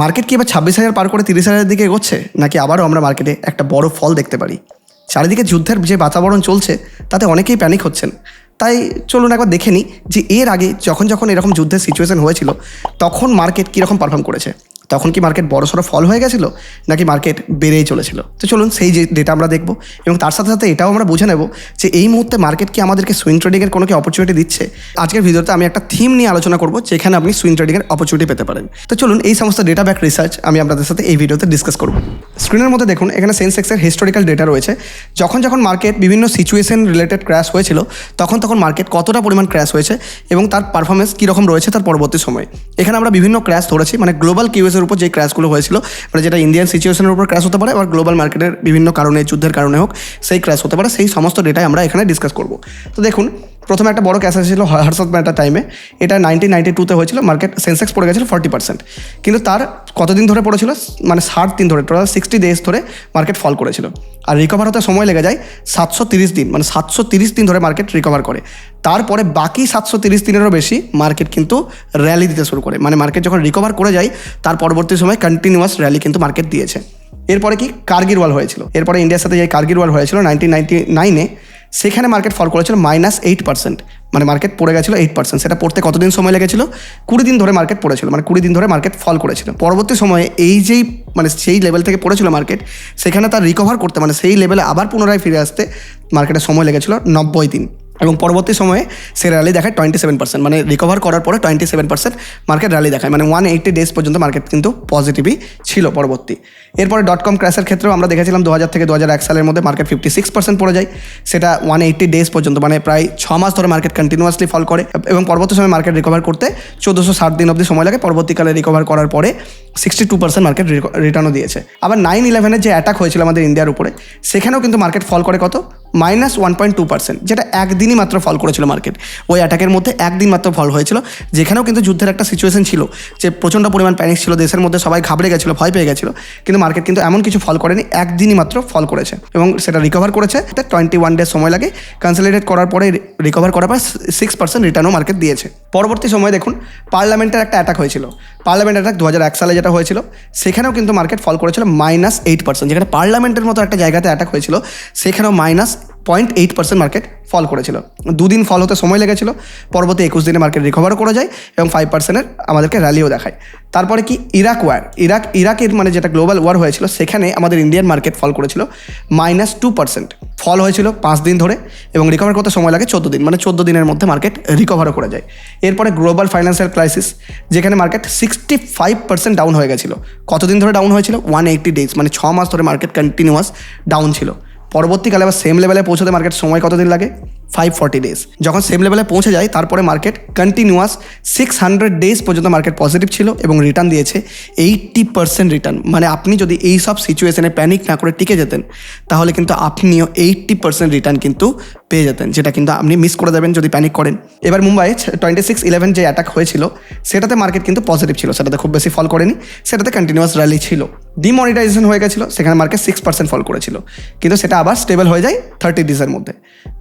Market কি এবার ছাব্বিশ হাজার পার করে তিরিশ হাজারের দিকে এগোচ্ছে? নাকি আবারও আমরা মার্কেটে একটা বড় ফল দেখতে পারি? চারিদিকে যুদ্ধের যে বাতাবরণ চলছে, তাতে অনেকেই প্যানিক হচ্ছেন। তাই চলুন একবার দেখে নিই যে এর আগে যখন যখন এরকম যুদ্ধের সিচুয়েশন হয়েছিল, তখন মার্কেট কীরকম পারফর্ম করেছে? তখন কি মার্কেট বড় সড়ো ফল হয়ে গেছিল? নাকি মার্কেট বেড়েই চলেছিল? তো চলুন সেই যে ডেটা আমরা দেখব এবং তার সাথে সাথে এটাও আমরা বুঝে নেব যে এই মুহূর্তে মার্কেট কি আমাদেরকে সুইং ট্রেডিংয়ের কোনো কি অপরচুনিটি দিচ্ছে? আজকের ভিডিওতে আমি একটা থিম নিয়ে আলোচনা করব, যেখানে আপনি সুইং ট্রেডিংয়ের অপরচুনিটি পেতে পারেন। তো চলুন এই সমস্ত ডেটা ব্যাক রিসার্চ আমি আপনাদের সাথে এই ভিডিওতে ডিসকাস করব। স্ক্রিনের মধ্যে দেখুন, এখানে সেন্সেক্সের হিস্টোরিক্যাল ডেটা রয়েছে। যখন যখন মার্কেট বিভিন্ন সিচুয়েশন রিলেটেড ক্র্যাশ হয়েছিল, তখন তখন মার্কেট কতটা পরিমাণ ক্র্যাশ হয়েছে এবং তার পারফরমেন্স কীরকম রয়েছে তার পরবর্তী সময়। এখানে আমরা বিভিন্ন ক্র্যাশ ধরেছি মানে গ্লোবাল কিউএসের উপর যে ক্র্যাশগুলো হয়েছিল মানে যেটা ইন্ডিয়ান সিচুয়েশনের উপর ক্র্যাশ হতে পারে আবার গ্লোবাল মার্কেটের বিভিন্ন কারণে, যুদ্ধের কারণে হোক, সেই ক্র্যাশ হতে পারে। সেই সমস্ত ডেটাই আমরা এখানে ডিসকাস করব। তো দেখুন প্রথমে একটা বড় ক্যাশ এসেছিল হর্ষদ ম্যাটার টাইমে এটা নাইনটিন নাইনটি টুতে হয়েছিল মার্কেট সেন্সেক্স পড়ে গেছিল ফর্টি পার্সেন্ট কিন্তু তার কতদিন ধরে পড়েছিল? মানে ষাট দিন ধরে টোটাল সিক্সটি ডেজ ধরে মার্কেট ফল করেছিল। আর রিকভার হতে সময় লেগে যায় সাতশো তিরিশ দিন মানে সাতশো তিরিশ দিন ধরে মার্কেট রিকভার করে। তারপরে বাকি সাতশো তিরিশ দিনেরও বেশি মার্কেট কিন্তু র্যালি দিতে শুরু করে। মানে মার্কেট যখন রিকভার করে যায়, তার পরবর্তী সময় কন্টিনিউয়াস র্যালি কিন্তু মার্কেট দিয়েছে। এরপরে কি? কার্গির ওয়াল হয়েছিল। এরপরে ইন্ডিয়ার সাথে যে কার্গির ওয়াল হয়েছিল নাইনটিন নাইনটি নাইনে সেখানে মার্কেট ফল করেছিল মাইনাস এইট পার্সেন্ট মানে মার্কেট পড়ে গেছিল এইট পার্সেন্ট সেটা পড়তে কতদিন সময় লেগেছিল? কুড়ি দিন ধরে মার্কেট পড়েছিল। মানে কুড়ি দিন ধরে মার্কেট ফল করেছিল। পরবর্তী সময়ে এই যেই মানে সেই লেভেল থেকে পড়েছিল মার্কেট সেখানে তার রিকভার করতে মানে সেই লেভেলে আবার পুনরায় ফিরে আসতে মার্কেটে সময় লেগেছিল নব্বই দিন। এবং পরবর্তী সময়ে সে র্যালি দেখায় টোয়েন্টি সেভেন পার্সেন্ট মানে রিকভার করার পরে twenty seven percent market rally দেখায়। মানে ওয়ান এইটি ডেজ পর্যন্ত মার্কেট কিন্তু পজিটিভই ছিল পরবর্তী। এরপরে ডট কম ক্র্যাশের ক্ষেত্রেও আমরা দেখেছিলাম দু হাজার থেকে দু হাজার এক সালের মধ্যে মার্কেট ফিফটি সিক্স পার্সেন্ট পড়ে যায়। সেটা ওয়ান এইটি ডেজ পর্যন্ত মানে প্রায় ছ মাস ধরে মার্কেট কন্টিনিউয়াসলি ফল করে। এবং পরবর্তী সময় মার্কেট রিকভার করতে চোদ্দোশো ষাট দিন অবধি সময় লাগে। পরবর্তীকালে রিকভার করার পরে সিক্সটি টু পার্সেন্ট মার্কেট রিটার্নও দিয়েছে। আবার নাইন ইলেভেনের যে অ্যাটাক হয়েছিল আমাদের ইন্ডিয়ার উপরে, সেখানেও কিন্তু মার্কেট ফল করে কত? Minus one point two percent যেটা একদিনই মাত্র ফল করেছিল মার্কেট ওই অ্যাটাকের মধ্যে একদিন মাত্র ফল হয়েছিল। যেখানেও কিন্তু যুদ্ধের একটা সিচুয়েশন ছিল, যে প্রচণ্ড পরিমাণ প্যানিক ছিল, দেশের মধ্যে সবাই ঘাবড়ে গেছিল, ভয় পেয়ে গেছিল, কিন্তু মার্কেট কিন্তু এমন কিছু ফল করেনি, একদিনই মাত্র ফল করেছে এবং সেটা রিকভার করেছে। টোয়েন্টি ওয়ান ডেজ সময় লাগে কনসলিডেট করার পরে রিকভার করার পর সিক্স পার্সেন্ট রিটার্নও মার্কেট দিয়েছে। পরবর্তী সময় দেখুন পার্লামেন্টের একটা অ্যাটাক হয়েছিল। পার্লামেন্ট অ্যাটাক দু হাজার এক সালে যেটা হয়েছিল, সেখানেও কিন্তু মার্কেট ফল করেছিল মাইনাস এইট পার্সেন্ট যেখানে পার্লামেন্টের মতো একটা জায়গাতে অ্যাটাক হয়েছিল, সেখানেও minus point eight percent market fall করেছিল। দুদিন ফল হতে সময় লেগেছিল। পরবর্তী একুশ দিনে মার্কেট রিকভারও করা যায় এবং ফাইভ পার্সেন্টের আমাদেরকে র্যালিও দেখায়। তারপরে কি? ইরাক ওয়ার ইরাক ইরাকের মানে যেটা গ্লোবাল ওয়ার হয়েছিল, সেখানে আমাদের ইন্ডিয়ান মার্কেট ফল করেছিল মাইনাস টু পার্সেন্ট ফল হয়েছিল পাঁচ দিন ধরে এবং রিকভার করতে সময় লাগে চোদ্দ দিন। মানে চোদ্দ দিনের মধ্যে মার্কেট রিকভারও করা যায়। এরপরে গ্লোবাল ফাইন্যান্সিয়াল ক্রাইসিস যেখানে market sixty five percent down হয়ে গেছিল। কতদিন ধরে ডাউন হয়েছিল? ওয়ান এইটটি ডেজ মানে ছ মাস ধরে মার্কেট কন্টিনিউয়াস ডাউন ছিল। পরবর্তীকালে আবার সেম লেভেলে পৌঁছতে মার্কেট সময় কতদিন লাগে? ফাইভ ফর্টি ডেজ যখন সেম লেভেলে পৌঁছে যায়, তারপরে market continuous six hundred days পর্যন্ত মার্কেট পজিটিভ ছিল এবং রিটার্ন দিয়েছে। এইটটি পার্সেন্ট রিটার্ন মানে আপনি যদি এই সব সিচুয়েশনে প্যানিক না করে টিকে যেতেন, তাহলে কিন্তু আপনিও এইটটি পার্সেন্ট রিটার্ন কিন্তু পেয়ে যেতেন, যেটা কিন্তু আপনি মিস করে দেবেন যদি প্যানিক করেন। এবার মুম্বাই টোয়েন্টি সিক্স ইলেভেন যে অ্যাটাক হয়েছিল, সেটাতে মার্কেট কিন্তু পজিটিভ ছিল, সেটাতে খুব বেশি ফল করেনি, সেটাতে কন্টিনিউয়াস র্যালি ছিল। ডিমনিটাইজেশন হয়ে গেছিল, সেখানে মার্কেট সিক্স পার্সেন্ট ফল করেছিল। কিন্তু সেটা আবার স্টেবল হয়ে যায় থার্টি ডেজের মধ্যে।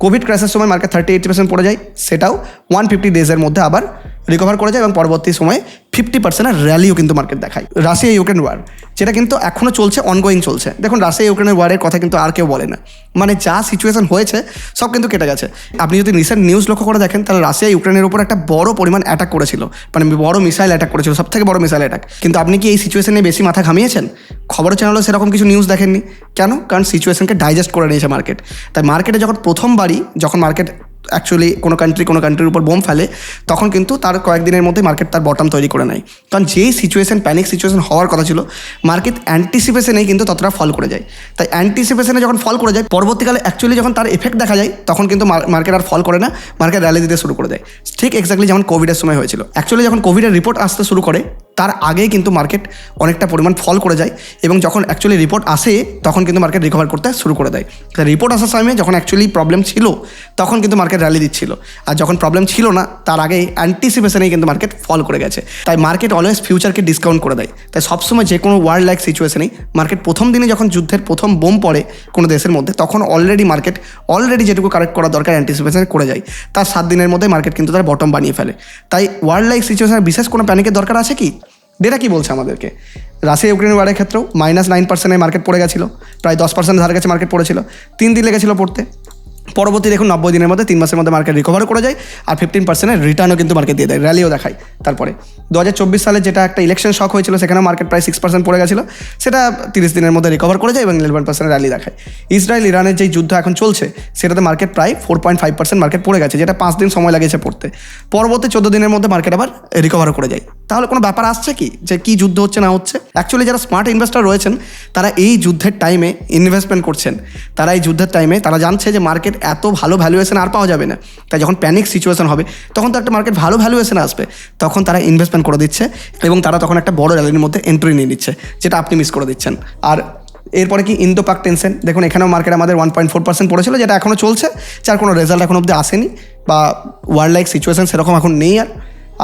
কোভিড ক্রাইসের সময় মার্কেট থার্টি এইট পার্সেন্ট পড়ে যায় সেটাও ওয়ান ফিফটি ডেজের মধ্যে আবার রিকভার করে যায় এবং পরবর্তী সময়ে ফিফটি পার্সেন্টের র্যালিও কিন্তু মার্কেট দেখায়। রাশিয়া ইউক্রেন ওয়ার যেটা কিন্তু এখনও চলছে অনগোয়িং চলছে। দেখুন রাশিয়া ইউক্রেনের ওয়ারের কথা কিন্তু আর কেউ বলে না। মানে যা সিচুয়েশন হয়েছে, সব কিন্তু কেটে গেছে। আপনি যদি রিসেন্ট নিউজ লক্ষ্য করে দেখেন, তাহলে রাশিয়া ইউক্রেনের উপর একটা বড় পরিমাণ অ্যাটাক করেছিল। মানে বড় মিসাইল অ্যাটাক করেছিল সব থেকে বড় মিসাইল অ্যাটাক কিন্তু আপনি কি এই সিচুয়েশন বেশি মাথা ঘামিয়েছেন? খবর চ্যানেলও সেরকম কিছু নিউজ দেখেননি। কেন? কারণ সিচুয়েশনকে ডাইজেস্ট করে নিয়েছে মার্কেট তাই মার্কেটে যখন প্রথমবারই, যখন মার্কেট অ্যাকচুয়ালি কোনো কান্ট্রি কোনো কান্ট্রির উপর বোম ফেলে, তখন কিন্তু তার কয়েকদিনের মধ্যে মার্কেট তার বটম তৈরি করে নেয়। কারণ যেই সিচুয়েশন প্যানিক সিচুয়েশন হওয়ার কথা ছিল মার্কেট অ্যান্টিসিপেশনেই কিন্তু ততটা ফল করে যায়। তাই অ্যান্টিসিপেশনে যখন ফল করে যায়, পরবর্তীকালে অ্যাকচুয়ালি যখন তার এফেক্ট দেখা যায়, তখন কিন্তু মার্কেট আর ফল করে না মার্কেট র্যালি দিতে শুরু করে দেয়। ঠিক এক্স্যাক্টলি যেমন কোভিডের সময় হয়েছিল। অ্যাকচুয়ালি যখন কোভিডের রিপোর্ট আসতে শুরু করে তার আগেই কিন্তু মার্কেট অনেকটা পরিমাণ ফল করে যায় এবং যখন অ্যাকচুয়ালি রিপোর্ট আসে, তখন কিন্তু মার্কেট রিকভার করতে শুরু করে দেয়। রিপোর্ট আসার সময় যখন অ্যাকচুয়ালি প্রবলেম ছিল, তখন কিন্তু মার্কেট র্যালি দিচ্ছিল। আর যখন প্রবলেম ছিল না, তার আগে অ্যান্টিসিপেশনেই কিন্তু মার্কেট ফল করে গেছে। তাই মার্কেট অলওয়েজ ফিউচারকে ডিসকাউন্ট করে দেয়। তাই সবসময় যে কোনো ওয়ার্ল্ড লাইক সিচুয়েশনেই মার্কেট প্রথম দিনে যখন যুদ্ধের প্রথম বোম পড়ে কোনো দেশের মধ্যে, তখন অলরেডি মার্কেট অলরেডি যেটুকু কারেক্ট করা দরকার অ্যান্টিসিপেশন করে যায়। তার সাত দিনের মধ্যে মার্কেট কিন্তু তার বটম বানিয়ে ফেলে। তাই ওয়ার্ল্ড লাইক সিচুয়েশনের বিশেষ কোনো প্যানিকের দরকার আছে কি? ডেটা কি বলছে আমাদেরকে? রাশিয়া ইউক্রেন ওয়ারের ক্ষেত্রেও মাইনাস নাইন পার্সেন্টে মার্কেট পড়ে গেছিল, প্রায় দশ পার্সেন্ট ধারে কাছে মার্কেট পড়েছিল। তিন দিন লেগেছিল পড়তে। পরবর্তী দেখুন নব্বই দিনের মধ্যে, তিন মাসের মধ্যে মার্কেট রিকভার করা যায়, আর ফিফটিন পার্সেন্টের রিটার্নও কিন্তু মার্কেট দিয়ে দেয় র্যালিও দেখায়। তারপরে। দু হাজার চব্বিশ সালে যেটা একটা ইলেকশন শক হয়েছিল সেখানে মার্কেট প্রায় সিক্স পার্সেন্ট পড়ে গেছিল। সেটা তিরিশ দিনের মধ্যে রিকভার করে যায় এবং ইলেভেন পার্সেন্ট র্যালি দেখায়। ইসরায়েল, ইরানের যেই যুদ্ধ এখন চলছে, সেটাতে মার্কেট প্রায় four point five percent market পড়ে গেছে, যেটা পাঁচ দিন সময় লাগিয়েছে পড়তে। পরবর্তী চোদ্দ দিনের মধ্যে মার্কেট আবার রিকভার করে যায়। তাহলে কোনো ব্যাপার আসছে কি? যে কি যুদ্ধ হচ্ছে, না হচ্ছে? অ্যাকচুয়ালি যারা স্মার্ট ইনভেস্টর রয়েছেন, তারা এই যুদ্ধের টাইমে ইনভেস্টমেন্ট করছেন। তারা এই যুদ্ধের টাইমে তারা জানছে যে মার্কেট এত ভালো ভ্যালুয়েশন আর পাওয়া যাবে না। তাই যখন প্যানিক সিচুয়েশন হবে, তখন তো একটা মার্কেট ভালো ভ্যালুয়েশন আসবে। তখন তারা ইনভেস্টমেন্ট করে দিচ্ছে এবং তারা তখন একটা বড় র্যালির মধ্যে এন্ট্রি নিয়ে নিচ্ছে, যেটা আপনি মিস করে দিচ্ছেন। আর এরপরে কি ইন্দো পাক টেনশন দেখুন এখানেও মার্কেট আমাদের ওয়ান পয়েন্ট ফোর পার্সেন্ট পড়েছিল, যেটা এখনও চলছে, যার কোনো রেজাল্ট এখন অব্দি আসেনি, বা ওয়ার্ল্ড লাইক সিচুয়েশন সেরকম এখন নেই আর।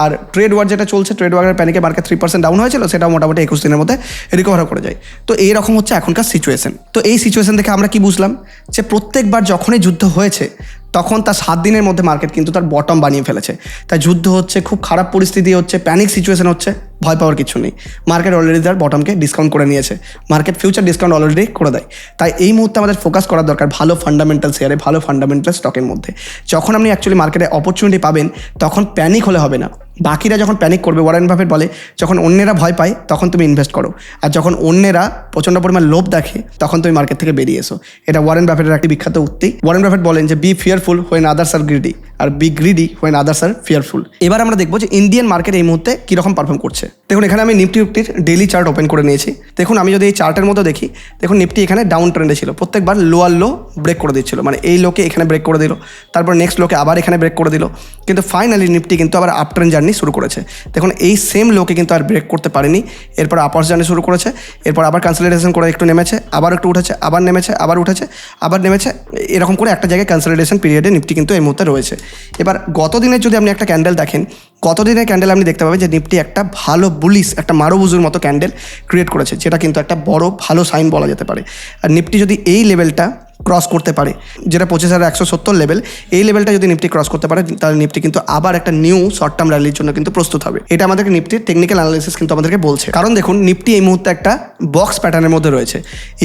আর ট্রেড ওয়ার যেটা চলছে ট্রেড ওয়ারের প্যানিকে মার্কেট থ্রি পার্সেন্ট ডাউন হয়েছিল সেটা মোটামুটি একুশ দিনের মধ্যে রিকভার করে যায়। তো এইরকম হচ্ছে এখনকার সিচুয়েশন তো এই সিচুয়েশন দেখে আমরা কি বুঝলাম? যে প্রত্যেকবার যখনই যুদ্ধ হয়েছে তখন তার সাত দিনের মধ্যে মার্কেট কিন্তু তার বটম বানিয়ে ফেলেছে। তাই যুদ্ধ হচ্ছে, খুব খারাপ পরিস্থিতি হচ্ছে প্যানিক সিচুয়েশন হচ্ছে, ভয় পাওয়ার কিছু নেই। মার্কেট অলরেডি তার বটমকে ডিসকাউন্ট করে নিয়েছে। মার্কেট ফিউচার ডিসকাউন্ট অলরেডি করে দেয়। তাই এই মুহূর্তে আমাদের ফোকাস করার দরকার ভালো ফান্ডামেন্টাল শেয়ারে ভালো ফান্ডামেন্টাল স্টকের মধ্যে। যখন আপনি অ্যাকচুয়ালি মার্কেটে অপরচুনিটি পাবেন, তখন প্যানিক হলে হবে না। বাকিরা যখন প্যানিক করবে ওয়ারেন বাফেট বলে, যখন অন্যেরা ভয় পায়, তখন তুমি ইনভেস্ট করো। আর যখন অন্যেরা প্রচণ্ড পরিমাণ লোভ দেখে, তখন তুমি মার্কেট থেকে বেরিয়ে এসো। এটা ওয়ারেন বাফেটের একটি বিখ্যাত উক্তি। ওয়ারেন বাফেট বলেন যে be fearful when others are greedy R be greedy when others are fearful এবার আমরা দেখব যে ইন্ডিয়ান মার্কেট এই মুহূর্তে কীরকম পারফর্ম করছে। দেখুন, এখানে আমি নিফটি ফিফটির ডেলি চার্ট ওপেন করে নিয়েছি। দেখুন, আমি যদি এই চার্টের মতো দেখি, দেখুন নিফটি এখানে ডাউন ট্রেন্ডে ছিল। প্রত্যেকবার লোয়ার লো ব্রেক করে দিচ্ছিল। মানে এই লোকে এখানে ব্রেক করে দিল, তারপর নেক্সট লোকে আবার এখানে ব্রেক করে দিল। কিন্তু ফাইনালি নিফটি কিন্তু আবার আপ ট্রেন জার্নি শুরু করেছে। দেখুন, এই সেম লোকে কিন্তু আর ব্রেক করতে পারেনি। এরপর আপার্স জার্নি শুরু করেছে। এরপর আবার কনসলিডেশন করে একটু নেমেছে, আবার একটু উঠেছে, আবার নেমেছে, আবার উঠেছে, আবার নেমেছে। এরকম করে একটা জায়গায় কনসলিডেশন পিরিয়ডে নিফটি কিন্তু এই মুহূর্তে রয়েছে। এবার গত দিনের যদি আপনি একটা ক্যান্ডেল দেখেন গত দিনের ক্যান্ডেল আপনি দেখতে পাবেন যে নিফটি একটা ভালো বুলিশ একটা মারোবুজুর মতো ক্যান্ডেল ক্রিয়েট করেছে, যেটা কিন্তু একটা বড় ভালো সাইন বলা যেতে পারে। আর নিফটি যদি এই লেভেলটা ক্রস করতে পারে। যেটা পঁচিশ হাজার একশো সত্তর লেভেল এই লেভেলটা যদি নিফটি ক্রস করতে পারে, তাহলে নিফটি কিন্তু আবার একটা নিউ শর্ট টার্ম র্যালির জন্য কিন্তু প্রস্তুত হবে। এটা আমাদেরকে নিফটির টেকনিক্যাল অ্যানালিসিস কিন্তু আমাদেরকে বলছে। কারণ দেখুন নিফটি এই মুহূর্তে একটা বক্স প্যাটার্নের মধ্যে রয়েছে।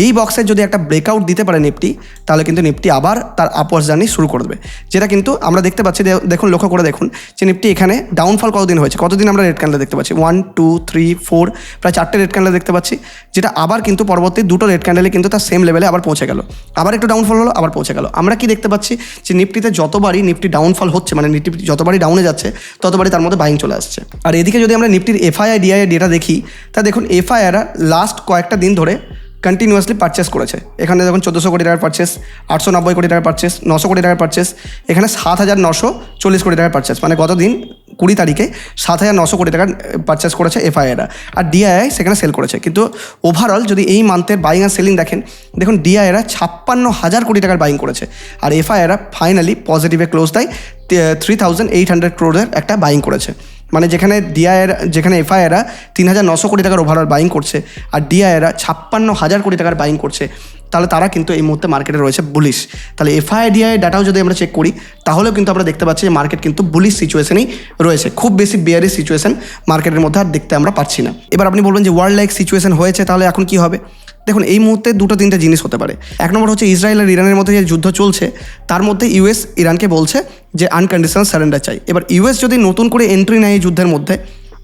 এই বক্সে যদি একটা ব্রেকআউট দিতে পারে নিফটি তাহলে কিন্তু নিফটি আবার তার আপওয়ার্স জার্নি শুরু করে দেবে। যেটা কিন্তু আমরা দেখতে পাচ্ছি দেখুন, লক্ষ্য করে দেখুন যে নিফটি এখানে ডাউনফল কতদিন হয়েছে? কতদিন আমরা রেড ক্যান্ডেল দেখতে পাচ্ছি? ওয়ান টু থ্রি ফোর প্রায় চারটে রেড ক্যান্ডেল দেখতে পাচ্ছি, যেটা আবার কিন্তু পরবর্তী দুটো রেড ক্যান্ডেলে কিন্তু তার সেম লেভেলে আবার পৌঁছে গেল। আবার একটু ডাউনফল হলো আবার পৌঁছে গেল। আমরা কি দেখতে পাচ্ছি? যে নিফটিতে যতবারই নিফটি ডাউনফল হচ্ছে মানে নিফটি যতবারই ডাউনে যাচ্ছে, ততবারই তার মধ্যে বাইং চলে আসছে। আর এদিকে যদি আমরা নিফটির এফআইআই ডিআইআই ডেটা দেখি, তা দেখুন এফআইআর লাস্ট কয়েকটা দিন ধরে কন্টিনিউয়াসলি পারচেস করেছে। এখানে দেখুন চোদ্দোশো কোটি টাকার পারচেস আটশো নব্বই কোটি টাকার পারচেস নশো কোটি টাকার পারচেস এখানে সাত হাজার নশো চল্লিশ কোটি টাকার পারচেস মানে গত দিন কুড়ি তারিখে সাত হাজার নশো কোটি টাকার পারচেস করেছে এফআইআরা আর ডিআইআই সেখানে সেল করেছে। কিন্তু ওভারঅল যদি এই মান্থের বাইং আর সেলিং দেখেন, দেখুন ডিআইআরা ছাপ্পান্ন হাজার কোটি টাকার বাইং করেছে। আর এফআইআরা ফাইনালি পজিটিভে ক্লোজ দেয় থ্রি থাউজেন্ড এইট হান্ড্রেড ক্রোডের একটা বাইং করেছে। মানে যেখানে ডিআইয়ের যেখানে এফআইআরা তিন হাজার নশো কোটি টাকার ওভারঅল বাইং করছে আর ডিআইয়েরা ছাপ্পান্ন হাজার কোটি টাকার বাইং করছে, তাহলে তারা কিন্তু এই মুহূর্তে মার্কেটে রয়েছে বুলিশ তাহলে এফআই ডিআই ডাটাও যদি আমরা চেক করি, তাহলেও কিন্তু আমরা দেখতে পাচ্ছি যে মার্কেট কিন্তু বুলিশ সিচুয়েশনেই রয়েছে। খুব বেশি বিয়ারি সিচুয়েশন মার্কেটের মধ্যে আর দেখতে আমরা পাচ্ছি না। এবার আপনি বলবেন যে ওয়ার্ল্ড লাইক সিচুয়েশন হয়েছে, তাহলে এখন কি হবে? দেখুন, এই মুহূর্তে দুটো তিনটে জিনিস হতে পারে। এক নম্বর হচ্ছে ইসরায়েল আর ইরানের মধ্যে যে যুদ্ধ চলছে, তার মধ্যে ইউএস ইরানকে বলছে যে আনকন্ডিশনাল সারেন্ডার চাই। এবার ইউএস যদি নতুন করে এন্ট্রি নেয় এই যুদ্ধের মধ্যে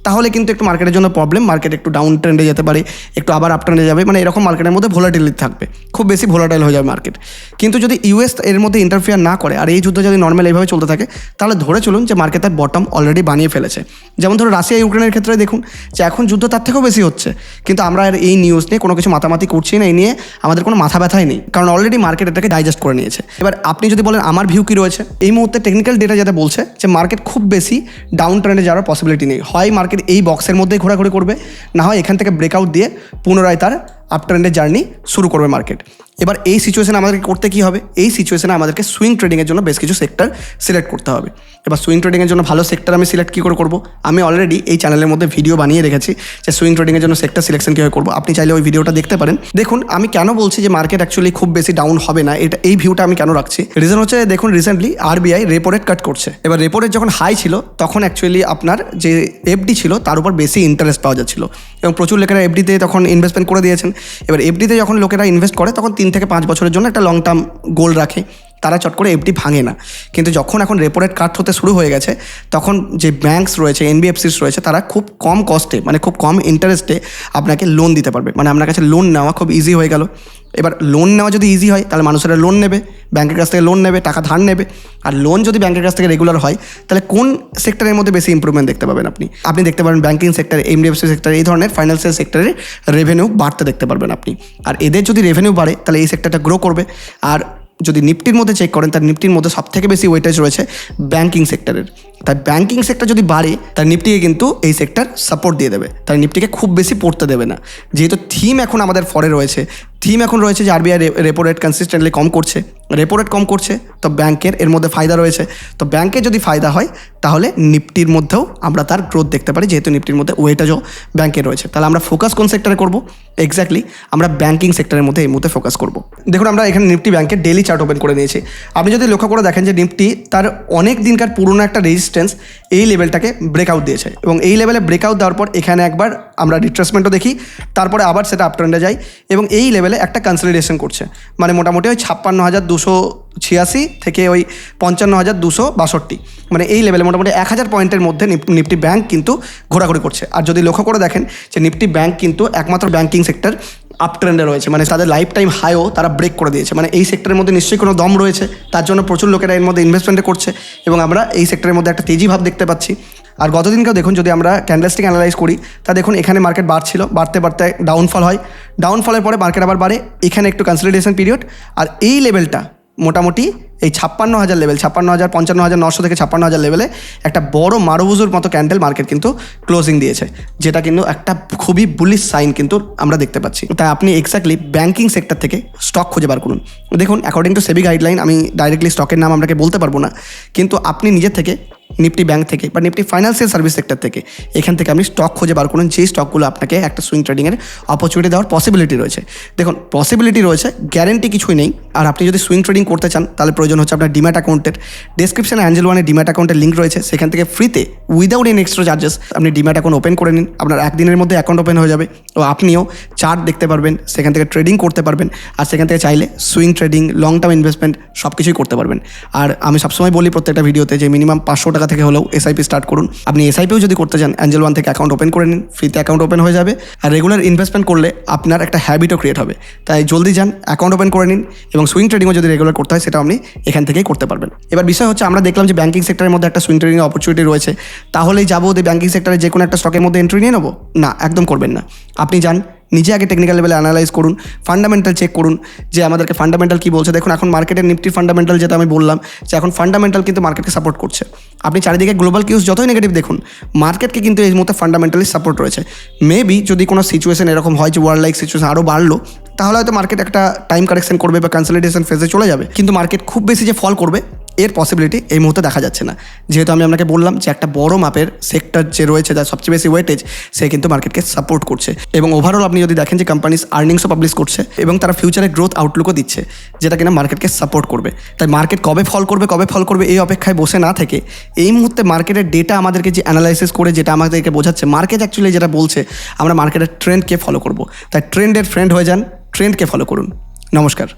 তাহলে কিন্তু একটু মার্কেটের জন্য প্রবলেম মার্কেট একটু ডাউন ট্রেন্ডে যেতে পারে, একটু আবার আপ ট্রেন্ডে যাবে মানে এরকম মার্কেটের মধ্যে ভোলাটিলিটি থাকবে, খুব বেশি ভোলাটাইল হয়ে যাবে মার্কেট কিন্তু যদি ইউএস এর মধ্যে ইন্টারফেয়ার না করে, আর এই যুদ্ধ যদি নর্মাল এইভাবে চলতে থাকে, তাহলে ধরে চলুন যে মার্কেট তার বটম অলরেডি বানিয়ে ফেলেছে। যেমন ধরো রাশিয়া, ইউক্রেনের ক্ষেত্রে দেখুন, যে এখন যুদ্ধ তার থেকেও বেশি হচ্ছে। কিন্তু আমরা আর এই নিউজ নিয়ে কোনো কিছু মাতামাতি করছি না, এই নিয়ে আমাদের কোনো মাথা ব্যথাই নেই, কারণ অলরেডি মার্কেট এটাকে ডাইজেস্ট করে নিয়েছে। এবার আপনি যদি বলেন আমার ভিউ কি রয়েছে, এই মুহূর্তে টেকনিক্যাল ডেটা যেটা বলছে, যে মার্কেট খুব বেশি ডাউন ট্রেন্ডে যাওয়ার পসিবিলিটি নেই। হয় মার্কেট এই বক্সের মধ্যেই ঘোরাঘুরি করবে। না হয় এখান থেকে ব্রেকআউট দিয়ে পুনরায় তার আপ ট্রেন্ডের জার্নি শুরু করবে মার্কেট এবার এই সিচুয়েশনে আমাদেরকে করতে কি হবে? এই সিচুয়েশনে আমাদেরকে সুইং ট্রেডিংয়ের জন্য বেশ কিছু সেক্টর সিলেক্ট করতে হবে। এবার সুইং ট্রেডিংয়ের জন্য ভালো সেক্টর আমি সিলেক্ট কী করে করব? আমি অলরেডি এই চ্যানেলের মধ্যে ভিডিও বানিয়ে রেখেছি যে সুইং ট্রেডিংয়ের জন্য সেক্টর সিলেকশন কীভাবে করব। আপনি চাইলে ওই ভিডিওটা দেখতে পারেন। দেখুন, আমি কেন বলছি যে মার্কেট অ্যাকচুয়ালি খুব বেশি ডাউন হবে না? এটা, এই ভিউটা আমি কেন রাখছি? রিজন হচ্ছে, দেখুন recently RBI repo rate cut করছে। এবার রেপো রেট যখন হাই ছিল, তখন অ্যাকচুয়ালি আপনার যে এফডি ছিল, তার উপর বেশি ইন্টারেস্ট পাওয়া যাচ্ছিল। এবং প্রচুর লোকেরা এফডিতে তখন ইনভেস্টমেন্ট করে দিয়েছেন। এবার এফডিতে যখন লোকেরা ইনভেস্ট করে, তখন তিন থেকে পাঁচ বছরের জন্য একটা লং টার্ম গোল রাখে, তারা চট করে এফডি ভাঙে না। কিন্তু যখন এখন রেপো রেট কাট হতে শুরু হয়ে গেছে, তখন যে ব্যাঙ্কস রয়েছে এনবিএফসিস রয়েছে, তারা খুব কম কস্টে মানে খুব কম ইন্টারেস্টে আপনাকে লোন দিতে পারবে। মানে আপনার কাছে লোন নেওয়া খুব ইজি হয়ে গেল। এবার লোন নেওয়া যদি ইজি হয়, তাহলে মানুষেরা লোন নেবে ব্যাংকের কাছ থেকে লোন নেবে, টাকা ধার নেবে। আর লোন যদি ব্যাংকের কাছ থেকে রেগুলার হয়, তাহলে কোন সেক্টরের মধ্যে বেশি ইম্প্রুভমেন্ট দেখতে পাবেন আপনি? আপনি দেখতে পারেন ব্যাঙ্কিং সেক্টর এমডিএফসি সেক্টর এই ধরনের ফাইন্যান্সিয়াল সেক্টরে রেভিনিউ বাড়তে দেখতে পারবেন আপনি। আর এদের যদি রেভিনিউ বাড়ে, তাহলে এই সেক্টরটা গ্রো করবে। আর যদি নিফটির মধ্যে চেক করেন, তার নিফটির মধ্যে সব থেকে বেশি ওয়েটেজ রয়েছে ব্যাঙ্কিং সেক্টরের তাই ব্যাঙ্কিং সেক্টর যদি বাড়ে, তার নিফটিকে কিন্তু এই সেক্টর সাপোর্ট দিয়ে দেবে। তার নিফটিকে খুব বেশি পড়তে দেবে না। যেহেতু থিম এখন আমাদের ফরে রয়েছে। থিম এখন রয়েছে যে আরবিআই রেপো রেট কনসিস্টেন্টলি কম করছে। রেপো রেট কম করছে, তো ব্যাংকের এর মধ্যে ফায়দা রয়েছে। তো ব্যাংকের যদি ফায়দা হয়, তাহলে নিফটির মধ্যেও আমরা তার গ্রোথ দেখতে পারি, যেহেতু নিফটির মধ্যে ওয়েটাজও ব্যাংকের রয়েছে। তাহলে আমরা ফোকাস কোন সেক্টরে করব? এক্স্যাক্টলি আমরা ব্যাংকিং সেক্টরের মধ্যে এই মুহূর্তে ফোকাস করব। দেখুন, আমরা এখানে নিফটি ব্যাংকের ডেলি চার্ট ওপেন করে নিয়েছি। আপনি যদি লক্ষ্য করে দেখেন যে নিফটি তার অনেক দিনকার পুরনো একটা রেজিস্ট্যান্স এই লেভেলটাকে ব্রেকআউট দিয়েছে। এবং এই লেভেলে ব্রেকআউট দেওয়ার পর এখানে একবার আমরা রিট্রেসমেন্টও দেখি, তারপরে আবার সেটা আপট্রেন্ডে যাই। এবং এই লেভেলে একটা কনসলিডেশন করছে। মানে মোটামুটি ওই ছাপ্পান্ন হাজার দুশো ছিয়াশি থেকে ওই পঞ্চান্ন হাজার দুশো বাষট্টি। মানে এই লেভেলে মোটামুটি এক হাজার পয়েন্টের মধ্যে নিফটি ব্যাংক কিন্তু ঘোরাঘুরি করছে। আর যদি লক্ষ্য করে দেখেন যে নিফটি ব্যাংক কিন্তু একমাত্র ব্যাংকিং সেক্টর আপ ট্রেন্ডে রয়েছে। মানে তাদের লাইফ টাইম হাইও তারা ব্রেক করে দিয়েছে। মানে এই সেক্টরের মধ্যে নিশ্চয়ই কোনো দম রয়েছে। তার জন্য প্রচুর লোকেরা এর মধ্যে ইনভেস্টমেন্ট করছে। এবং আমরা এই সেক্টরের মধ্যে একটা তেজি ভাব দেখতে পাচ্ছি। আর গতদিনকেও দেখুন যদি আমরা ক্যান্ডেলস্টিক অ্যানালাইজ করি, তা দেখুন এখানে মার্কেট বাড়ছিল, বাড়তে বাড়তে ডাউনফল হয়। ডাউনফলের পরে মার্কেট আবার বাড়ে, এখানে একটু কনসলিডেশন পিরিয়ড আর এই লেভেলটা মোটামুটি এই ছাপ্পান্ন হাজার লেভেল ছাপ্পান্ন হাজার, পঞ্চান্ন হাজার, নশো থেকে ছাপ্পান্ন হাজার লেভেলে একটা বড় মারুবুজুর মতো ক্যান্ডেল মার্কেট কিন্তু ক্লোজিং দিয়েছে, যেটা কিন্তু একটা খুবই বুলিশ সাইন কিন্তু আমরা দেখতে পাচ্ছি। তাই আপনি এক্স্যাক্টলি ব্যাঙ্কিং সেক্টর থেকে স্টক খুঁজে বার করুন। দেখুন অ্যাকর্ডিং টু সেবি গাইডলাইন আমি ডাইরেক্টলি স্টকের নাম আপনাকে বলতে পারব না, কিন্তু আপনি নিজের থেকে নিফটি ব্যাংক থেকে বা নিফটি ফাইন্যান্সিয়াল সার্ভিস সেক্টর থেকে, এখান থেকে আপনি স্টক খুঁজে বার করুন, যেই স্টকগুলো আপনাকে একটা সুইং ট্রেডিংয়ের অপরচুনিটি দেওয়ার পসিবিলিটি রয়েছে। দেখুন পসিবিলিটি রয়েছে গ্যারেন্টি কিছুই নেই, আর আপনি যদি সুইং ট্রেডিং করতে চান, তাহলে প্রয়োজন হচ্ছে আপনার ডিম্যাট অ্যাকাউন্টের ডেসক্রিপশনে অ্যাঞ্জেল ওয়ানের ডিম্যাট অ্যাকাউন্টের লিঙ্ক রয়েছে, সেখান থেকে ফ্রিতে উইদাউট এন এক্সট্রা চার্জেস আপনি ডিম্যাট অ্যাকাউন্ট ওপেন করে নিন। আপনার একদিনের মধ্যে অ্যাকাউন্ট ওপেন হয়ে যাবে ও আপনিও চার্ট দেখতে পারবেন, সেখান থেকে ট্রেডিং করতে পারবেন, আর সেখান থেকে চাইলে swing trading long term investment সব কিছুই করতে পারবেন। আর আমি সবসময় বলি প্রত্যেকটা ভিডিওতে যে মিনিমাম পাঁচশো টাকা থেকে হলেও এসআইপি স্টার্ট করুন। আপনি এসআইপিও যদি করতে চান অ্যাঞ্জেল ওয়ান থেকে অ্যাকাউন্ট ওপেন করে নিন। ফ্রিতে অ্যাকাউন্ট ওপেন হয়ে যাবে। আর রেগুলার ইনভেস্টমেন্ট করলে আপনার একটা হ্যাবিটও ক্রিয়েট হবে। তাই জলদি যান অ্যাকাউন্ট ওপেন করে নিন এবং সুইং ট্রেডিংও যদি রেগুলার করতে হয় সেটা আপনি এখান থেকেই করতে পারবেন। এবার বিষয় হচ্ছে, আমরা দেখলাম যে ব্যাঙ্কিং সেক্টরের মধ্যে একটা সুইং ট্রেডিং অপরচুনিটি রয়েছে। তাহলেই যাব ওদের ব্যাঙ্কিং সেক্টরে যে কোনো একটা স্টকের মধ্যে এন্ট্রি নিয়ে নেব? না, একদম করবেন না। আপনি যান নিজে আগে টেকনিক্যাল লেভেলে অ্যানালাইজ করুন ফান্ডামেন্টাল চেক করুন, যে আমাদেরকে ফান্ডামেন্টাল কী বলছে। দেখুন, এখন মার্কেটের নিফটির ফান্ডামেন্টাল যেটা আমি বললাম, যে এখন ফান্ডামেন্টাল কিন্তু মার্কেটকে সাপোর্ট করছে। আপনি চারিদিকে গ্লোবাল কিউজ যতই নেগেটিভ দেখুন মার্কেটকে কিন্তু এই মুহূর্তে ফান্ডামেন্টালি সাপোর্ট রয়েছে। মেবি যদি কোনো সিচুয়েশন এরকম হয় যে ওয়ার্ল্ড লাইক সিচুয়েশন আরও বাড়লো, তাহলে হয়তো মার্কেট একটা টাইম কারেকশন করবে বা কনসলিডেশন ফেজে চলে যাবে। কিন্তু মার্কেট খুব বেশি যে ফল করবে এর পসিবিলিটি এই মুহূর্তে দেখা যাচ্ছে না। যেহেতু আমি আপনাকে বললাম যে একটা বড় মাপের সেক্টর যে রয়েছে, যার সবচেয়ে বেশি ওয়েটেজ সে কিন্তু মার্কেটকে সাপোর্ট করছে। এবং ওভারঅল আপনি যদি দেখেন যে কোম্পানিজ আর্নিংসও পাবলিশ করছে এবং তারা ফিউচারে গ্রোথ আউটলুকও দিচ্ছে, যেটা কিনা মার্কেটকে সাপোর্ট করবে। তাই মার্কেট কবে ফল করবে, কবে ফল করবে এই অপেক্ষায় বসে না থেকে, এই মুহূর্তে মার্কেটের ডেটা আমাদেরকে যে অ্যানালাইসিস করে, যেটা আমাদেরকে বোঝাচ্ছে মার্কেট অ্যাকচুয়ালি যেটা বলছে, আমরা মার্কেটের ট্রেন্ডকে ফলো করব। তাই ট্রেন্ডের ফ্রেন্ড হয়ে যান ট্রেন্ডকে ফলো করুন। নমস্কার।